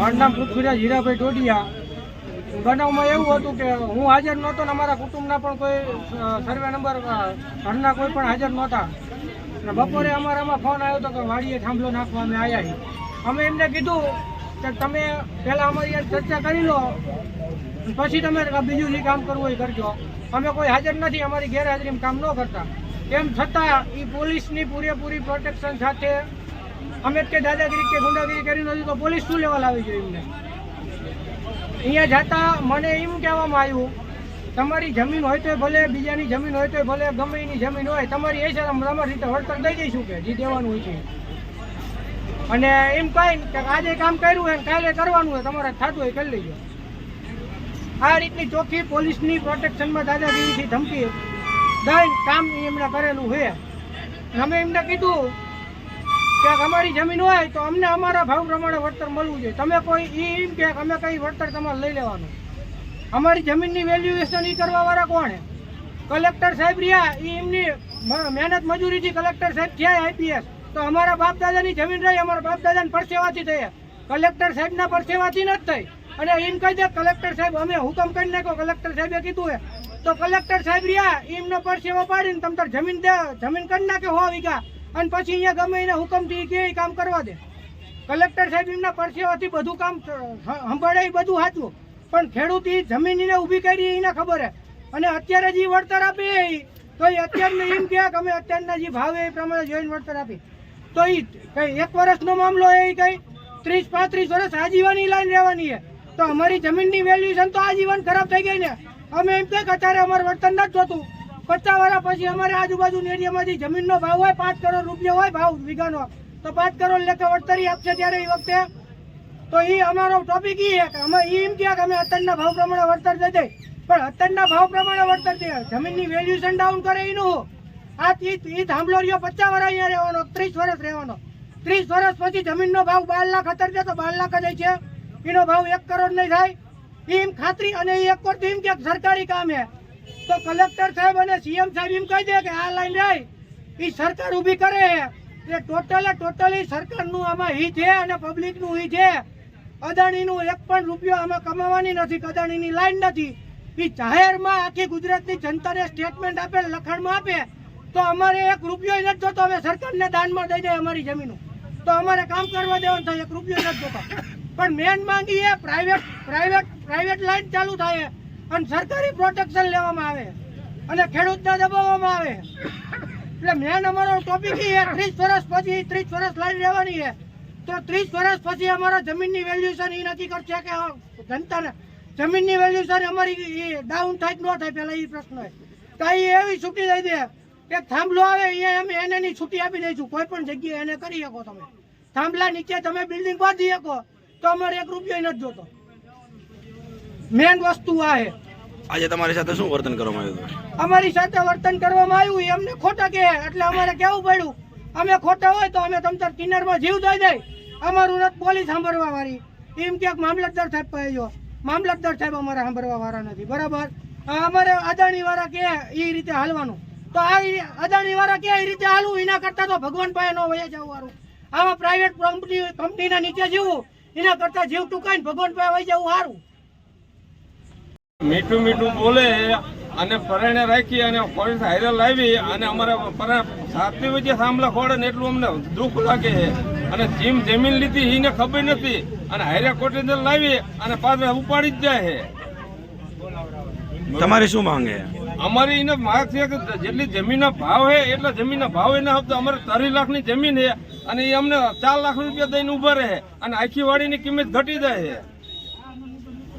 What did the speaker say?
મારું નામ પૃથ્વીરાજ હીરાભાઈ ટોડિયા. બનાવમાં એવું હતું કે હું હાજર નહોતો ને અમારા કુટુંબના પણ કોઈ સર્વે નંબર ઘરના કોઈ પણ હાજર નહોતા. અને બપોરે અમારામાં ફોન આવ્યો હતો કે વાડીએ થાંભલો નાખવા અમે આવ્યા અમે એમને કીધું કે તમે પહેલાં અમારી યાર ચર્ચા કરી લો, પછી તમે બીજું જે કામ કરવું એ કરજો. અમે કોઈ હાજર નથી, અમારી ગેરહાજરીમાં કામ ન કરતા. તેમ છતાં એ પોલીસની પૂરેપૂરી પ્રોટેક્શન સાથે અમે કે દાદાગીરી કે ગુંડાગીરી કરી નથી તો પોલીસ શું લેવા લાવી જોઈએ એમને? અહીંયા જતા મને એમ કહેવામાં આવ્યું, તમારી જમીન હોય તો ભલે, બીજાની જમીન હોય તો ભલે, ગમે એની જમીન હોય, તમારી એ છે તમારી રીતે વળતર દઈ દઈશું કે, જે દેવાનું હોય છે. અને એમ કહી કે આજે કામ કર્યું હોય કાલે કરવાનું હોય, તમારે થતું હોય કરી લેજો. આ રીતની ચોખ્ખી પોલીસની પ્રોટેક્શનમાં દાદાગીરીથી ધમકી દઈને કામ એમણે કરેલું છે. અમે એમને કીધું કે અમારી જમીન હોય તો અમને અમારા ભાવ પ્રમાણે વળતર મળવું જોઈએ. તમે કોઈ એમ કે અમે કઈ વળતર તમારે લઈ લેવાનું. અમારી જમીનની વેલ્યુએશન એ કરવા વાળા કોણ કલેક્ટર સાહેબ રહ્યા એ એમની મહેનત મજૂરીથી કલેક્ટર સાહેબ થયા આઈપીએસ તો અમારા બાપ દાદાની જમીન રહી, અમારા બાપ દાદાને પરસેવાથી થઈ. કલેક્ટર સાહેબના પરસેવાથી નથી થઈ. અને એમ કહી દે, કલેક્ટર સાહેબ, અમે હુકમ કરી નાખો કલેક્ટર સાહેબે કીધું હે તો કલેક્ટર સાહેબ રહ્યા એમને પરસેવા પાડીને તમ તાર જમીન દે, જમીન કરી નાખે હો વીઘા અને પછી અહીંયા ગમે એને હુકમથી કે એ કામ કરવા દે. કલેક્ટર સાહેબ એમના પરસેવાથી બધું કામ સંભાળે એ બધું સાચું. પણ ખેડૂત એ જમીન એને ઊભી કરી એને ખબર હે. અને અત્યારે જે વળતર આપે એ, તો એ અત્યારને એમ કહે કે અમે અત્યારના જે ભાવ એ પ્રમાણે જોઈને વળતર આપી. તો એ કંઈ એક વર્ષનો મામલો એ કંઈ? ત્રીસ, પાંત્રીસ વર્ષ આજીવન લાઈન રહેવાની છે તો અમારી જમીનની વેલ્યુએશન તો આજીવન ખરાબ થઈ ગઈ ને. અમે એમ કહે કે અત્યારે અમારે વળતર નથી જોતું. પચાસ વર્ષ પછી અમારે આજુબાજુના એરિયામાંથી જમીનનો ભાવ હોય, પાંચ કરોડ રૂપિયા હોય ભાવ વીઘાનો. તો પાંચ કરોડ લેખે વળતરી આપશે ત્યારે એ વખતે. તો એ અમારો ટોપિક એ કે અમે એ એમ કહે કે અમે અત્યારના ભાવ પ્રમાણે વળતર દઈ દે પણ અત્યારના ભાવ પ્રમાણે વળતર દે જમીનની વેલ્યુએશન ડાઉન કરે એનું આ ઈ થાંભલો રહ્યો પચાસ વર્ષ અહીંયા રહેવાનો, ત્રીસ વર્ષ રહેવાનો. ત્રીસ વર્ષ પછી જમીનનો ભાવ બાર લાખ અત્યારે છે તો બાર લાખ જ છે એનો ભાવ એક કરોડ નહીં થાય. એમ ખાતરી અને એ એક પર એમ કે સરકારી કામ છે. તો કલેક્ટર સાહેબ અને સીએમ સાહેબ એમ કહી દે કે આ લાઈન રહી એ સરકાર ઊભી કરે. એ ટોટલે ટોટલી સરકારનું આમાં હિત છે અને પબ્લિકનું હિત છે. અદાણીનું એક પણ રૂપિયો આમાં કમાવાની નથી, અદાણીની લાઈન નથી. એ જાહેરમાં આખી ગુજરાતની જનતાને સ્ટેટમેન્ટ આપે, લખાણમાં આપે. તો અમારે એક રૂપિયો નથી જોતો અમે સરકારને દાનમાં દઈ દઈએ અમારી જમીનો. તો અમારે કામ કરવા દેવાનું થાય, એક રૂપિયો નથી જોતો. પણ મેન માંગી એ પ્રાઇવેટ પ્રાઇવેટ પ્રાઇવેટ લાઈન ચાલુ થાય. અને સરકારી પ્રોટેક્શન લેવામાં આવે. અને ખેડૂતને દબાવવામાં આવે. એટલે મેન અમારો ટોપિક એ ત્રીસ વર્ષ પછી ત્રીસ વર્ષ લાઈન રહેવાની છે. તો ત્રીસ વર્ષ પછી અમારા જમીનની વેલ્યુએશન એ નક્કી કરશે કે જનતાને જમીનની વેલ્યુએશન અમારી ડાઉન થાય કે ન થાય પહેલાં એ પ્રશ્ન હોય. તો એ એવી છૂટી દઈ દે એક થાંભલો આવે અહીંયા અમે એને ની છૂટી આપી દઈશું. કોઈ પણ જગ્યાએ એને કરી શકો તમે. થાંભલા નીચે તમે બિલ્ડિંગ બાંધી શકો, તો અમારે એક રૂપિયો નથી જોતો. મેન વસ્તુ આ છે આજે તમારી સાથે શું વર્તન કરવામાં આવ્યું અમારી સાથે વર્તન કરવામાં આવ્યું એ અમને ખોટા કહે એટલે અમારે કેવું પડ્યું? અમે ખોટા હોય તો અમે તમને કિન્નરમાં જીવ દઈ દઈ. અમારું નથી પોલીસ સાંભળવા વાળી. એમ કે મામલતદાર સાહેબ પાસે જો મામલતદાર સાહેબ અમારે સાંભળવા વાળા નથી બરાબર? અમારે અદાણી વાળા કે એ રીતે હાલવાનું. તો આ અદાણી વાળા કે એ રીતે હાલવું એના કરતા તો ભગવાન પાસે ન વયા જવું વાળું આમાં પ્રાઇવેટ કંપની કંપનીના નીચે જીવવું એના કરતા જીવ ટૂંકાઈને ભગવાન પાસે વહી જવું સારું મીઠું મીઠું બોલે અને પરણે રાખી અને પોલીસ હાઈરે લાવી અને અમારે પરા- સાતમી વચ્ચે સાંભળા ખોડે ને એટલું અમને દુઃખ લાગે છે. અને જીમ જમીન લીધી એને ખબર નથી. અને હાઈરે કોર્ટે અંદર લાવી અને પાછળ ઉપાડી જ જાય છે. તમારી શું માંગે અમારી એને માગ છે કે જેટલી જમીનના ભાવ છે એટલા જમીનના ભાવ એના હપ્તા અમારે ત્રીસ લાખની જમીન છે. અને એ અમને ચાર લાખ રૂપિયા દઈને ઊભા રહે અને આખી વાડીની કિંમત ઘટી જાય છે.